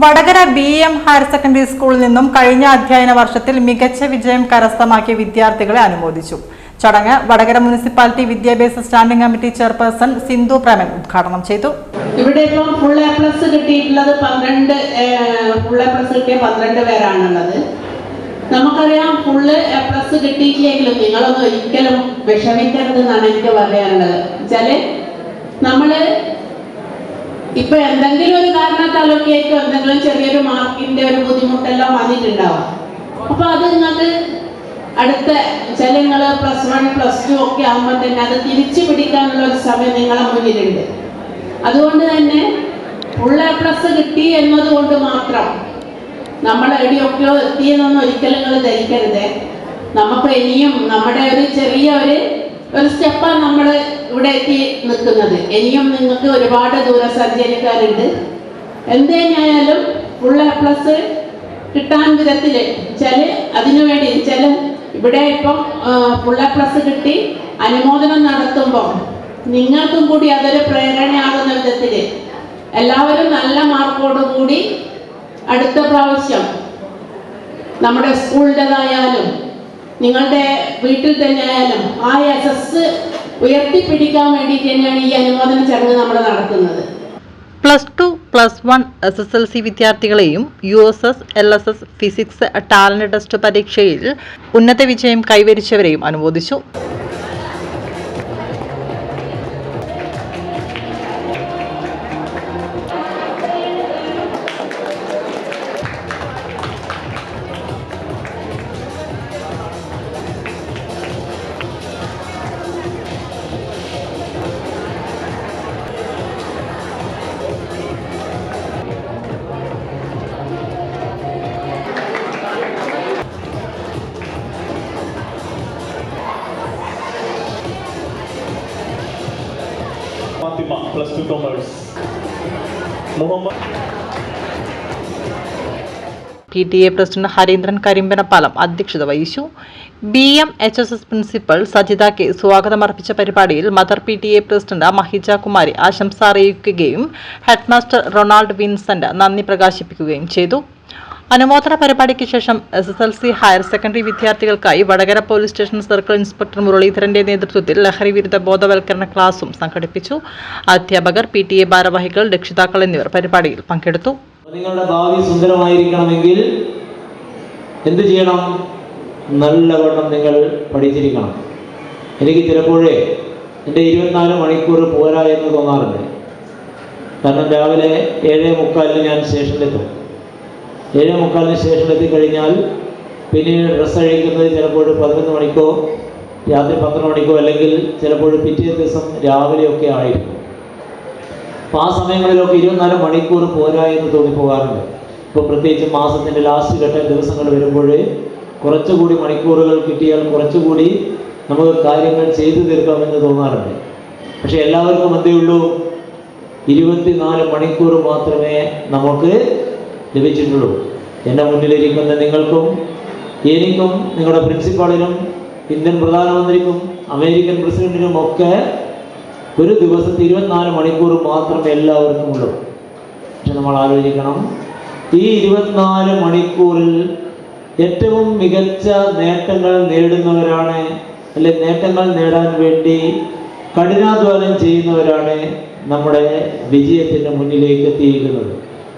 Vadakara B M higher secondary സ്കൂളിൽ നിന്നും കഴിഞ്ഞ അധ്യയന വർഷത്തിൽ മികച്ച വിജയം കരസ്ഥമാക്കിയ വിദ്യാർത്ഥികളെ അനുമോദിച്ചു. ചടങ്ങ് വടകര മുനിസിപ്പാലിറ്റി വിദ്യാഭ്യാസ standing committee chairperson Sindhu Preman ഉദ്ഘാടനം ചെയ്തു. ഇവിടെ ഇപ്പം ഫുൾ എ പ്ലസ് കിട്ടിയിട്ടുള്ളത് പന്ത്രണ്ട് ഫുൾ എ പ്ലസ് കിട്ടിയ പന്ത്രണ്ട് പേരാണുള്ളത്. നമുക്കറിയാം ഫുള്ള് എ പ്ലസ് കിട്ടിയിട്ടില്ലെങ്കിലും നിങ്ങളൊന്നും ഒരിക്കലും വിഷമിക്കരുത് എന്നാണ് എനിക്ക് പറയാനുള്ളത്. വെച്ചാൽ നമ്മൾ ഇപ്പൊ എന്തെങ്കിലും ഒരു കാരണത്താലൊക്കെ ആയിരിക്കും എന്തെങ്കിലും ചെറിയൊരു മാർക്കിന്റെ ഒരു ബുദ്ധിമുട്ടെല്ലാം വന്നിട്ടുണ്ടാവാം. അപ്പൊ അത് നിങ്ങൾക്ക് അടുത്ത ചില നിങ്ങൾ പ്ലസ് വൺ പ്ലസ് ടു ഒക്കെ ആകുമ്പോൾ തന്നെ അത് തിരിച്ചു പിടിക്കാനുള്ള ഒരു സമയം നിങ്ങളെ മുന്നിലുണ്ട്. അതുകൊണ്ട് തന്നെ ഫുൾ എ പ്ലസ് കിട്ടി എന്നതുകൊണ്ട് മാത്രം നമ്മൾ എവിടെയൊക്കെയോ എത്തിയെന്നൊന്നും ഒരിക്കലും നിങ്ങൾ ധരിക്കരുത്. നമുക്ക് ഇനിയും നമ്മുടെ ഒരു ചെറിയ ഒരു ഒരു സ്റ്റെപ്പാണ് നമ്മൾ ഇവിടെ എത്തി നിൽക്കുന്നത്. ഇനിയും നിങ്ങൾക്ക് ഒരുപാട് ദൂരം സഞ്ചരിക്കാറുണ്ട് എന്ത് തന്നെയായാലും ഫുൾ പ്ലസ് കിട്ടാൻ വിധത്തിൽ ചില അതിനു വേണ്ടി ചില ഇവിടെ ഇപ്പം ഫുള്ള പ്ലസ് കിട്ടി അനുമോദനം നടത്തുമ്പോൾ നിങ്ങൾക്കും കൂടി അതൊരു പ്രേരണയാകുന്ന വിധത്തിൽ എല്ലാവരും നല്ല മാർക്കോടുകൂടി അടുത്ത പ്രാവശ്യം നമ്മുടെ സ്കൂളിന്റെതായാലും നിങ്ങളുടെ വീട്ടിൽ തന്നെ ആയാലും ആ എസ് ഉയർത്തിപ്പിടിക്കാൻ വേണ്ടി തന്നെയാണ് ഈ അനുമോദന ചടങ്ങ് നമ്മൾ നടത്തുന്നത്. Plus two plus one S S L C വിദ്യാർത്ഥികളെയും U S S L S S physics talent test പരീക്ഷയിൽ ഉന്നത വിജയം കൈവരിച്ചവരെയും അനുമോദിച്ചു. Fathima plus two commerce Muhammad P T A president Harindran Karimbanappalam അധ്യക്ഷത വഹിച്ചു B M H S S principal Sajitha K സ്വാഗതമർപ്പിച്ച പരിപാടിയിൽ mother P T A president Mahija Kumari ആശംസ അറിയിക്കുകയും ഹെഡ്മാസ്റ്റർ റൊണാൾഡ് വിൻസെന്റ് നന്ദി പ്രകാശിപ്പിക്കുകയും ചെയ്തു അനുമോദന പരിപാടിക്ക് ശേഷം S S L C higher secondary വിദ്യാർത്ഥികൾക്കായി Vadakara police station circle inspector മുരളീധരന്റെ നേതൃത്വത്തിൽ ലഹരി വിരുദ്ധ ബോധവൽക്കരണ ക്ലാസും സംഘടിപ്പിച്ചു. അധ്യാപകർ പി ടി എ ഭാരവാഹികൾ രക്ഷിതാക്കൾ എന്നിവർ പരിപാടിയിൽ പങ്കെടുത്തു. നിങ്ങളുടെ ഭാവി സുന്ദരമായിരിക്കണമെങ്കിൽ എന്ത് ചെയ്യണം? നല്ലവണ്ണം നിങ്ങൾ പഠിച്ചിരിക്കണം. എനിക്ക് ചിലപ്പോഴേ എന്റെ ഇരുപത്തിനാല് മണിക്കൂർ പോരാ എന്ന് തോന്നാറുണ്ട്. കാരണം രാവിലെ ഏഴേ മുക്കാലിന് ഞാൻ സ്റ്റേഷനിലെത്തും. ഏഴേ മുക്കാലിന് ശേഷം എത്തിക്കഴിഞ്ഞാൽ പിന്നീട് ഡ്രസ്സ് അഴിക്കുന്നത് ചിലപ്പോൾ പതിനൊന്ന് മണിക്കോ രാത്രി പന്ത്രണ്ട് മണിക്കോ അല്ലെങ്കിൽ ചിലപ്പോൾ പിറ്റേ ദിവസം രാവിലെയൊക്കെ ആയിരിക്കും. അപ്പോൾ ആ സമയങ്ങളിലൊക്കെ ഇരുപത്തിനാല് മണിക്കൂർ പോരാ എന്ന് തോന്നിപ്പോകാറുണ്ട്. ഇപ്പോൾ പ്രത്യേകിച്ച് മാസത്തിന്റെ ലാസ്റ്റ് ഘട്ട ദിവസങ്ങൾ വരുമ്പോൾ കുറച്ചുകൂടി മണിക്കൂറുകൾ കിട്ടിയാൽ കുറച്ചുകൂടി നമുക്ക് കാര്യങ്ങൾ ചെയ്തു തീർക്കാമെന്ന് തോന്നാറുണ്ട്. പക്ഷേ എല്ലാവർക്കും എന്തേ ഉള്ളൂ? ഇരുപത്തിനാല് മണിക്കൂർ മാത്രമേ നമുക്ക് ലഭിച്ചിട്ടുള്ളൂ. എന്റെ മുന്നിലിരിക്കുന്ന നിങ്ങൾക്കും എനിക്കും നിങ്ങളുടെ പ്രിൻസിപ്പാളിനും ഇന്ത്യൻ പ്രധാനമന്ത്രിക്കും അമേരിക്കൻ പ്രസിഡന്റിനും ഒക്കെ ഒരു ദിവസത്തെ ഇരുപത്തിനാല് മണിക്കൂർ മാത്രമേ എല്ലാവർക്കും ഉള്ളൂ. പക്ഷെ നമ്മൾ ആലോചിക്കണം ഈ ഇരുപത്തിനാല് മണിക്കൂറിൽ ഏറ്റവും മികച്ച നേട്ടങ്ങൾ നേടുന്നവരാണ് അല്ലെ നേട്ടങ്ങൾ നേടാൻ വേണ്ടി കഠിനാധ്വാനം ചെയ്യുന്നവരാണ് നമ്മുടെ വിജയത്തിന്റെ മുന്നിലേക്ക് എത്തിയിരിക്കുന്നത്.